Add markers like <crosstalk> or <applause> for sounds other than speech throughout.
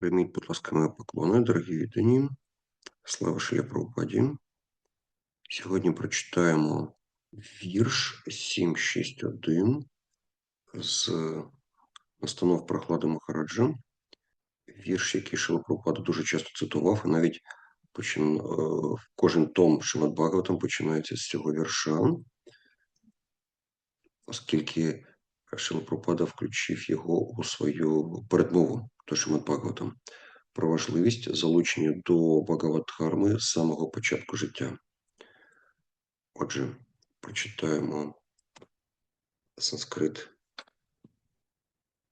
Прийміть, будь ласка, мої поклони, дорогі віддані. Слава Шилі Прабхупаді. Сьогодні прочитаємо вірш 761 з настанов Прохлади Махараджа. Вірш, який Шила Прабхупада дуже часто цитував, і навіть почин... е, кожен том Шимат Бхагаватам починається з цього вірша, оскільки Шила Прабхупада включив його у свою передмову до Шимат Бхагаватам про важливість залучення до Багаватхарми з самого початку життя. Отже, прочитаємо санскрит.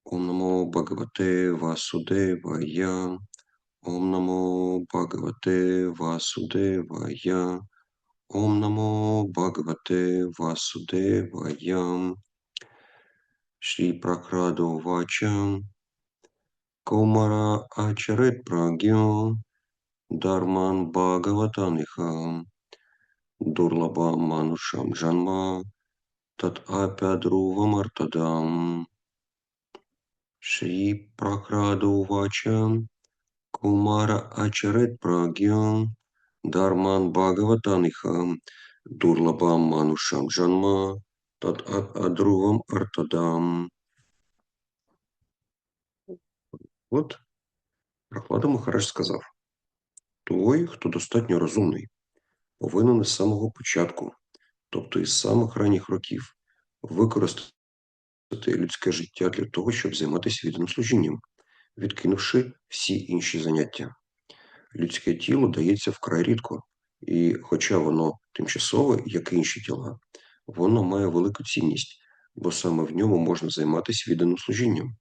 Ом намо Бхагавате Васудевая. Ом намо Бхагавате Васудевая. Ом намо Бхагавате Васудевая. Шрі Пракрадо Вача. Комара Ачарет Прагьо. Дарман Бхагаватаниха. Дурлаба Манушам Жанма. Тат Апядрувам Артадам. Шрі Пракрадо Вача. Кумара Ачарет Прагьо. Дарман Бхагаватаниха. Дурлабам Манушам Жанма. Тат Адрувам Артадам. От Прохлада Махарадж сказав: той, хто достатньо розумний, повинен із самого початку, тобто із самих ранніх років, використати людське життя для того, щоб займатися відданим служінням, відкинувши всі інші заняття. Людське тіло дається вкрай рідко, і, хоча воно тимчасове, як і інші тіла, воно має велику цінність, бо саме в ньому можна займатися відданим служінням.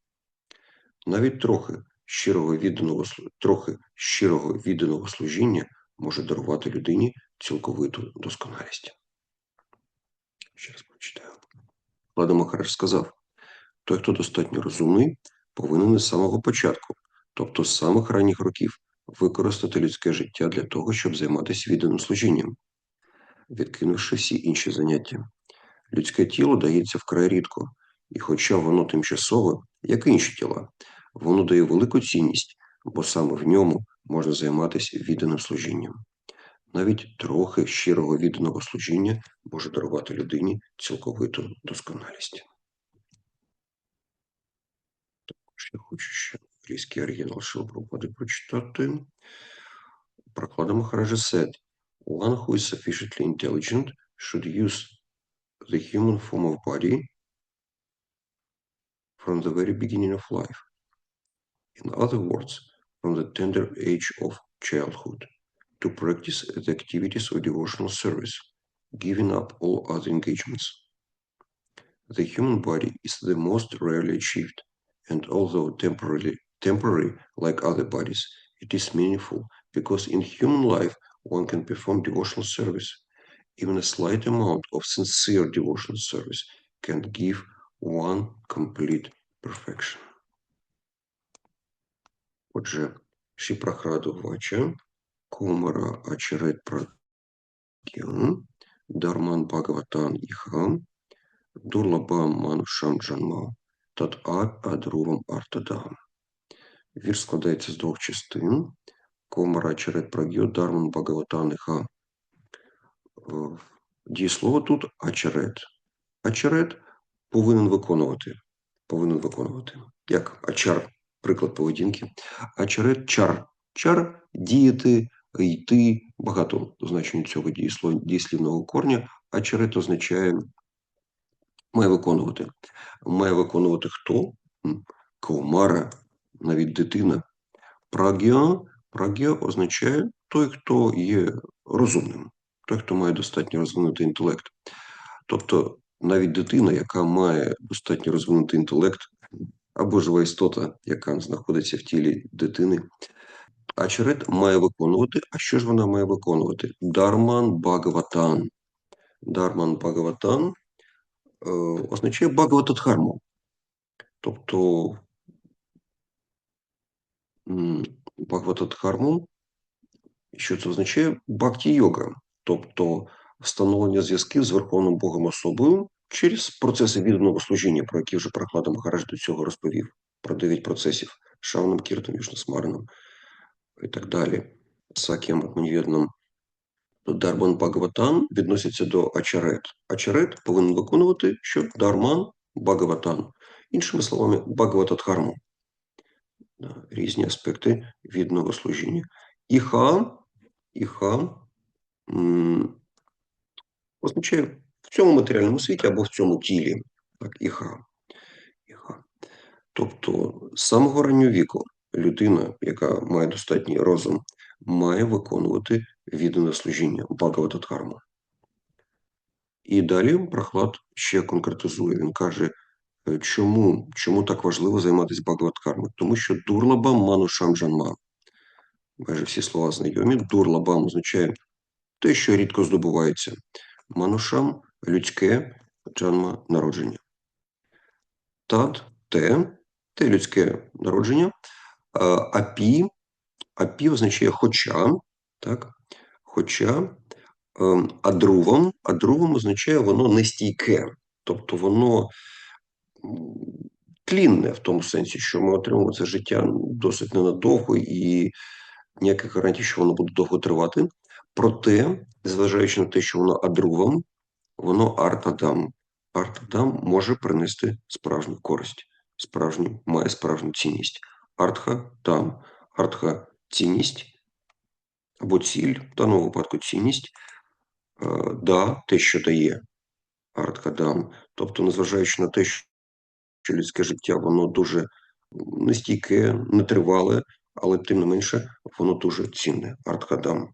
Навіть трохи щирого відданого трохи щирого відданого служіння може дарувати людині цілковиту досконалість. Ще раз прочитаю. Влада Махарадж сказав: той, хто достатньо розумний, повинен із самого початку, тобто з самих ранніх років, використати людське життя для того, щоб займатися відданим служінням, відкинувши всі інші заняття. Людське тіло дається вкрай рідко, і хоча воно тимчасове, як інші тіла, воно дає велику цінність, бо саме в ньому можна займатися відданим служінням. Навіть трохи щирого відданого служіння може дарувати людині цілковиту досконалість. Також я хочу ще англійський оригінал Шилпропади прочитати. Прохлада Махараджа said, one who is sufficiently intelligent should use the human form of body from the very beginning of life. In other words, from the tender age of childhood, to practice the activities of devotional service, giving up all other engagements. The human body is the most rarely achieved, and although temporarily temporary like other bodies, it is meaningful because in human life one can perform devotional service. Even a slight amount of sincere devotional service can give one complete perfection. Отже, Шіпрахраду Вача, Кумара Ачарет Прагyan, Дарман Бхагаватан Іха, Дурлабам Манушам Джанма, Тат Ап Адрувам Артадам. Вірш складається з двох частин. Комара Ачарет Прагyo, Дарман Бхагаватан Іха. Е, Дієслово тут Ачарет. Ачарет повинен виконувати. Повинен виконувати. Як ачар, приклад поведінки. Ачарет чар. Чар діяти, йти. Багато значень цього дієслівного корня. Ачарет означає має виконувати. Має виконувати хто? М, Каумара, навіть дитина. Прагя. Прагя означає той, хто є розумним, той, хто має достатньо розвинутий інтелект. Тобто навіть дитина, яка має достатньо розвинутий інтелект, або жива істота, яка знаходиться в тілі дитини, Ачарет має виконувати. А що ж вона має виконувати? Дарман Бхагаватан. Дарман Бхагаватан е, означає Бхагаватадхарму. Тобто м, Бхагаватадхарму, що це означає? Бхакті-йога, тобто встановлення зв'язків з Верховним Богом особою через процеси відданого служіння, про які вже Прохлада Махарадж до цього розповів, про дев'ять процесів Шавном Кіртом, Вішнасмараном і так далі. Сакіям Атманівєдном Дарбан Бхагаватан відноситься до Ачарет. Ачарет повинен виконувати що Дарман Бхагаватан. Іншими словами, Бхагаватадхарму. Різні аспекти відного служіння. Іха, іха означає в цьому матеріальному світі або в цьому тілі. Так, іха. іха. Тобто, з самого раннього віку людина, яка має достатній розум, має виконувати віддане служіння Бхагаватадхарму. І далі Прохлад ще конкретизує. Він каже, е, чому чому так важливо займатися Бхагаватхармою? Тому що дурлабам манушам джанма. Майже всі слова знайомі. Дурлабам означає те, що рідко здобувається. Манушам людське джанма народження. Тат те, те людське народження. Апі, апі означає хоча, так? Хоча ем, адрувом, адрувом означає воно нестійке, тобто воно тлінне в тому сенсі, що ми отримуємо це життя досить ненадовго і ніяких гарантій, що воно буде довго тривати. Проте, зважаючи на те, що воно адрувом, воно артадам. Артадам може принести справжню користь, справжню, має справжню цінність. Артха там, артха цінність або ціль, в даному випадку цінність, е, да, те, що дає артха дам. Тобто, незважаючи на те, що людське життя воно дуже нестійке, нетривале, але тим не менше воно дуже цінне. Артхадам.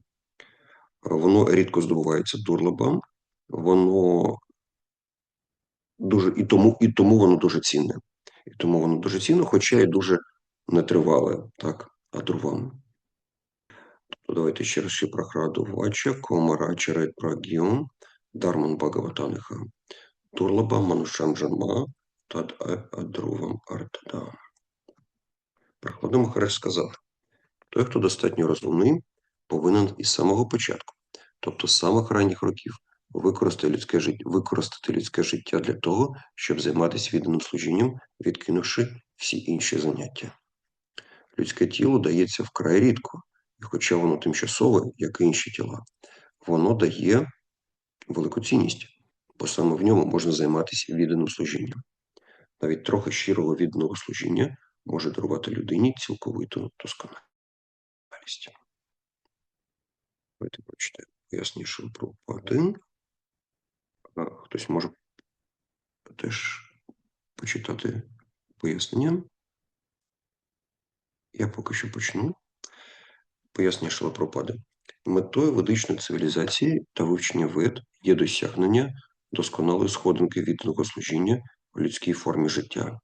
Воно рідко здобувається дурлабам, воно дуже і тому, і тому воно дуже цінне. І тому воно дуже цінне, хоча і дуже нетривале, так, адурвам. Тобто давайте ще раз ще про храду вача, комара чарет прагіон, дарман багаватаниха, дурлаба манушам джанма, тад адрувам артадам. Прохладно Махарадж сказав, той, хто достатньо розумний, повинен із самого початку, тобто з самих ранніх років, використати людське життя, використати людське життя для того, щоб займатися відданим служінням, відкинувши всі інші заняття. Людське тіло дається вкрай рідко, і хоча воно тимчасове, як і інші тіла, воно дає велику цінність, бо саме в ньому можна займатися відданим служінням. Навіть трохи щирого відданого служіння може дарувати людині цілковиту досконалість. Давайте прочитаємо поясніше про один. Хтось може теж почитати пояснення. Я поки що почну. Пояснення Шилапропади. Метою ведичної цивілізації та вивчення вед є досягнення досконалої сходинки відданого служіння у людській формі життя.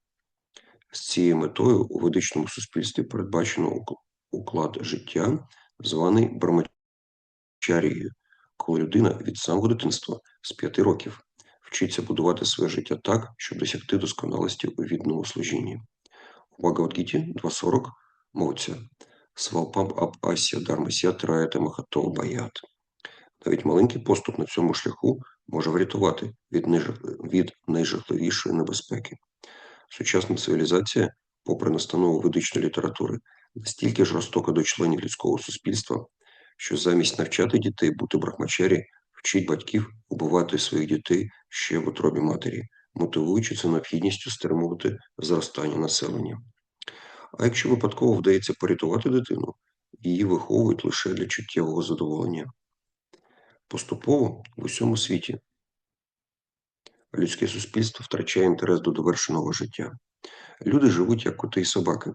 З цією метою у ведичному суспільстві передбачено уклад життя, званий брамачарією, коли людина від самого дитинства з п'яти років вчиться будувати своє життя так, щоб досягти досконалості у відному служінні. У Багавадгіті 2.40 мовиться Свалпам ап ася дармася траєте махато баят. Навіть маленький поступ на цьому шляху може врятувати від, від найжахливішої небезпеки. Сучасна цивілізація, попри настанову ведичної літератури, настільки жорстока до членів людського суспільства, що замість навчати дітей бути брахмачарі, вчить батьків убивати своїх дітей ще в утробі матері, мотивуючи це необхідністю стримувати зростання населення. А якщо випадково вдається порятувати дитину, її виховують лише для чуттєвого задоволення. Поступово в усьому світі людське суспільство втрачає інтерес до довершеного життя. Люди живуть як коти й собаки,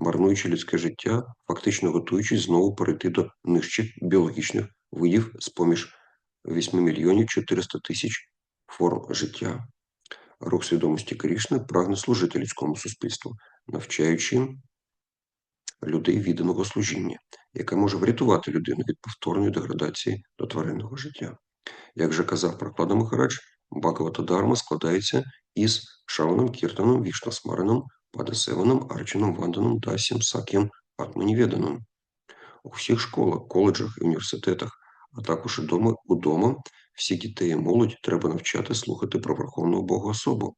марнуючи людське життя, фактично готуючись знову перейти до нижчих біологічних видів з поміж 8 мільйонів 400 тисяч форм життя. Рух свідомості Крішни прагне служити людському суспільству, навчаючи людей відданого служіння, яке може врятувати людину від повторної деградації до тваринного життя. Як же казав Прохлада Махарадж, Бхагавата складається із Шаваном Кіртаном, Вішнасмараном, Падасеваном, Арчином, Ванданом, Дасім, Сак'ям, Атманіведаном. У всіх школах, коледжах і університетах, а також удома, удома всіх дітей і молодь треба навчати слухати про Верховного Бога особу.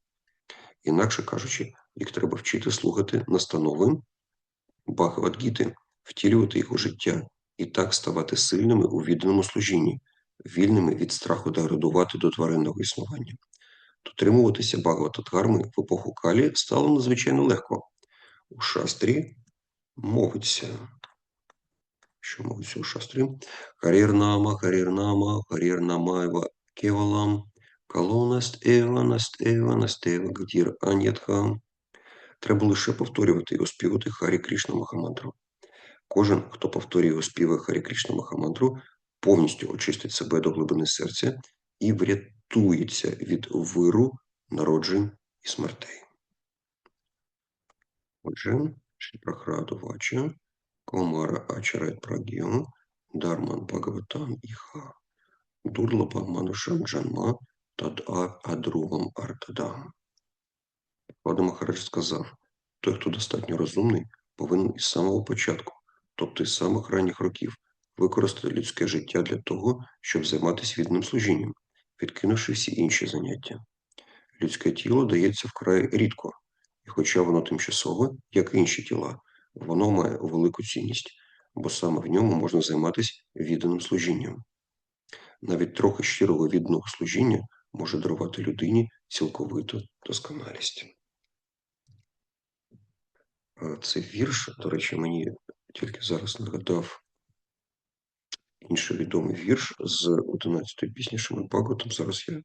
Інакше кажучи, їх треба вчити слухати настанови Бхагавадгіти, втілювати їх у життя і так ставати сильними у відданому служінні, вільними від страху деградувати до тваринного існування. Дотримуватися Бхагаватадхарми в епоху Калі стало надзвичайно легко. У шастрі мовиться. Що мовиться у шастрі? Харірнама, Харірнама, Харірнамайва Кевалам, Калонаст Ева, Наст Ева, Анятха. Треба лише повторювати і оспівати Харі Кришна Махамантру. Кожен, хто повторює оспіви Харі Кришна Махамантру, повністю очистить себе до глибини серця і врятується від виру, народжень і смертей. Отже, Шріпрахраду Вача, Комара Ачарет Прагіо, Дарман Бхагаватам Іха, Дурлапа Манушам Джанма, Тад Адрувам Артадам. Вада Махарадж сказав, той, хто достатньо розумний, повинен із самого початку, тобто із самих ранніх років, використати людське життя для того, щоб займатися відним служінням, відкинувши всі інші заняття. Людське тіло дається вкрай рідко, і хоча воно тимчасове, як інші тіла, воно має велику цінність, бо саме в ньому можна займатися відданим служінням. Навіть трохи щирого відданого служіння може дарувати людині цілковиту досконалість. Цей вірш, до речі, мені тільки зараз нагадав інший відомий вірш з 11-ї пісні Шимадбаготом. Зараз я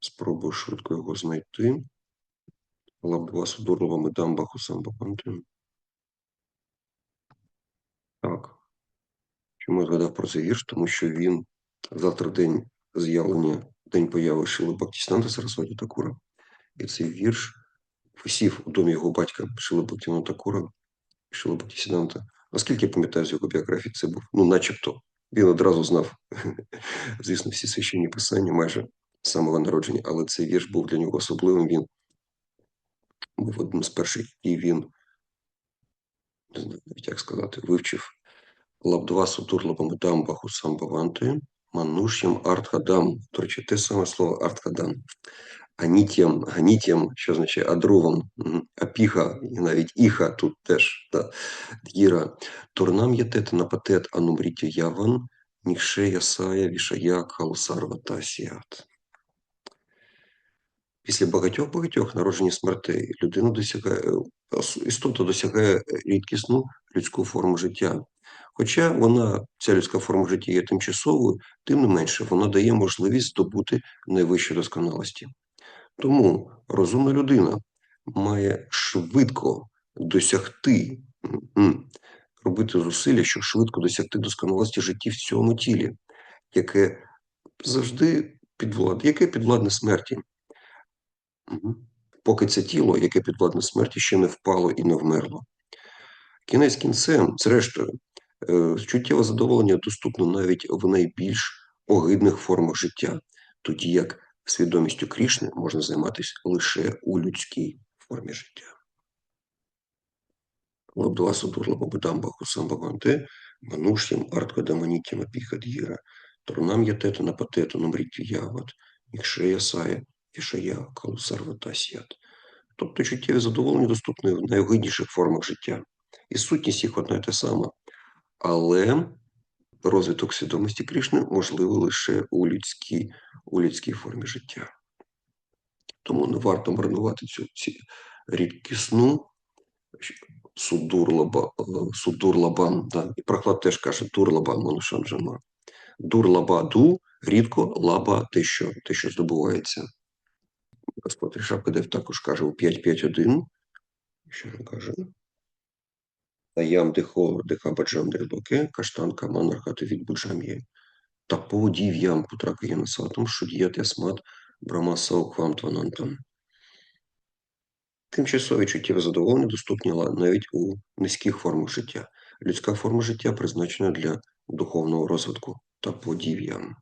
спробую швидко його знайти. Лабдвасу Дурлова Медам Бахусам Бабантин. Так. Чому я згадав про цей вірш? Тому що він завтра день з'явлення, день появи Шили Бактіснанта Сарасваті Такура. І цей вірш висів у домі його батька Шили Бактіна Такура, Шили Бактісіданта. Наскільки я пам'ятаю з його біографії, це був, ну, начебто, він одразу знав, <laughs> звісно, всі священні писання майже з самого народження, але цей вірш був для нього особливим. Він був одним з перших, і він, не знаю як сказати, вивчив Лабдвасу Турлабамадам Баху Самбаванти, Манушям Артхадам. До речі, те саме слово Артхадам. Анітям, ганітям, що означає адровом, апіха, і навіть іха тут теж да, д'їра. Турнам ятет напатет анумрітя яван, нікше ясая вішая калусарва тасіат. Після багатьох-багатьох народжень і смертей людина досягає, істота досягає рідкісну людську форму життя. Хоча вона, ця людська форма життя є тимчасовою, тим не менше вона дає можливість здобути найвищі досконалості. Тому розумна людина має швидко досягти, робити зусилля, щоб швидко досягти досконалості житті в цьому тілі, яке завжди підвладне, яке підвладне смерті. Поки це тіло, яке підвладне смерті, ще не впало і не вмерло. Кінець кінцем, зрештою, е, чуттєве задоволення доступно навіть в найбільш огидних формах життя, тоді як свідомістю Крішни можна займатися лише у людській формі життя. Лабдвасу дурлабабудамба хусамбаванте, манушям арткадаманітям апіхад'їра, турнам ятета напатету намріттю ягод, нікшея сая, ішая калусарватасят. Тобто чуттєві задоволення доступні в найогидніших формах життя. І сутність їх одна й та сама. Але розвиток свідомості Кришни можливий лише у людській у людській формі життя. Тому не варто марнувати цю ці рідкісну судурлаба, судурлабан. Да. І проклад теж каже дурлаба манушанджама. Дурлабаду рідко лаба те, що те, що здобувається. Господь Шапкадев також каже у 5.5.1. Що він каже? Таям дихо дихабаджам дрелоке, каштанка манархати від бужам'є. Тапо дів'ям путракаєна сатом, шудіят ясмат брамасау квамтванантам. Тимчасові чуттєві задоволення доступні навіть у низьких формах життя. Людська форма життя призначена для духовного розвитку та подів'ям.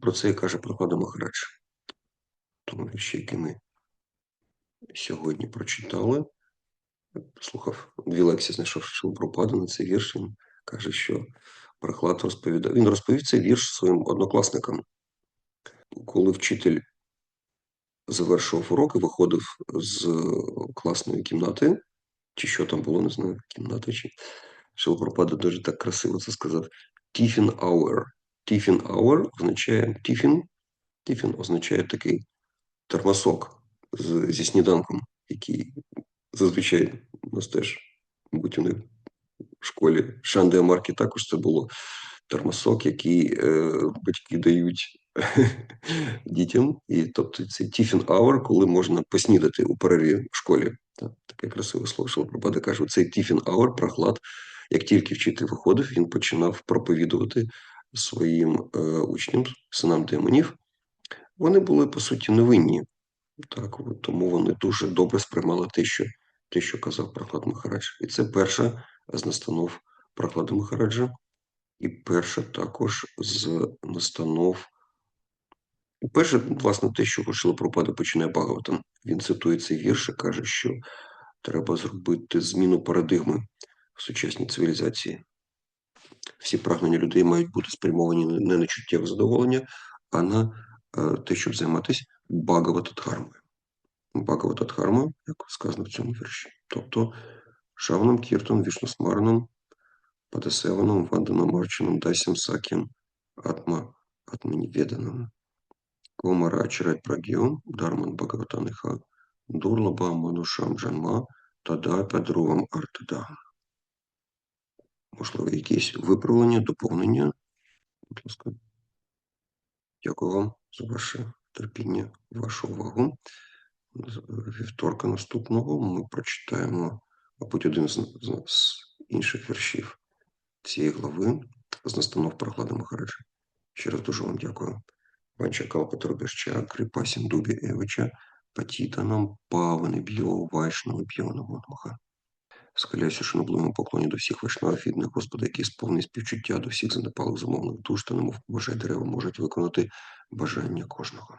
Про це і каже Прохлада Махарадж. Тому вірші, які ми сьогодні прочитали. Слухав дві лекції, знайшов Шилпропаду на цей вірш. Він каже, що Прохлад розповідав. Він розповів цей вірш своїм однокласникам. Коли вчитель завершував урок і виходив з класної кімнати, чи що там було, не знаю, кімната чи. Шилопропада дуже так красиво це сказав. Tiffin hour. Tiffin hour означає tiffin. Tiffin означає такий термосок з, зі сніданком, який зазвичай у нас теж, мабуть, вони в школі Шанде Марки також це було термосок, який е, батьки дають <laughs> дітям. І тобто це hour, коли можна поснідати у перерві в школі. Так, таке красиве слово, що Пропада каже, цей tiffin hour, прохлад, як тільки вчитель виходив, він починав проповідувати своїм е, учням, синам демонів. Вони були, по суті, невинні. Так, тому вони дуже добре сприймали те, що те, що казав Прохлад Махарадж. І це перша з настанов Прохлада Махараджа, і перша також з настанов. Перше, власне, те, що Шилапропада починає Багаватам. Він цитує цей вірш і каже, що треба зробити зміну парадигми в сучасній цивілізації. Всі прагнення людей мають бути спрямовані не на чуттєве задоволення, а на е, те, щоб займатися Багаватадхармою. Багаватадхармою, як сказано в цьому вірші. Тобто Шаваном Кіртом, Вішнусмараном, Падасеваном, Ванданом Марчином, Дасім Сакім, Атма Атманіведаном. Комара Чарать Прагіом, Дарман Багаватаниха, Дурлаба Манушам Джанма, Тада Падрувам Артада. Можливо, якісь виправлення, доповнення. Будь ласка. Дякую вам за ваше терпіння, вашу увагу. Вівторка наступного ми прочитаємо, мабуть, один з, з, з інших віршів цієї глави з настанов Прохлада Махараджа. Ще раз дуже вам дякую. Ванчакал Патрубяща, Крипа Сіндубі Евича, Патітанам, Павани Б'йо, Вайшнава Б'йо Намонмаха. Схиляюся шанобливому поклоні до всіх вайшнавів, відних Господа, які сповнені співчуття до всіх занепалих замовних душ та немов бажає дерева можуть виконати бажання кожного.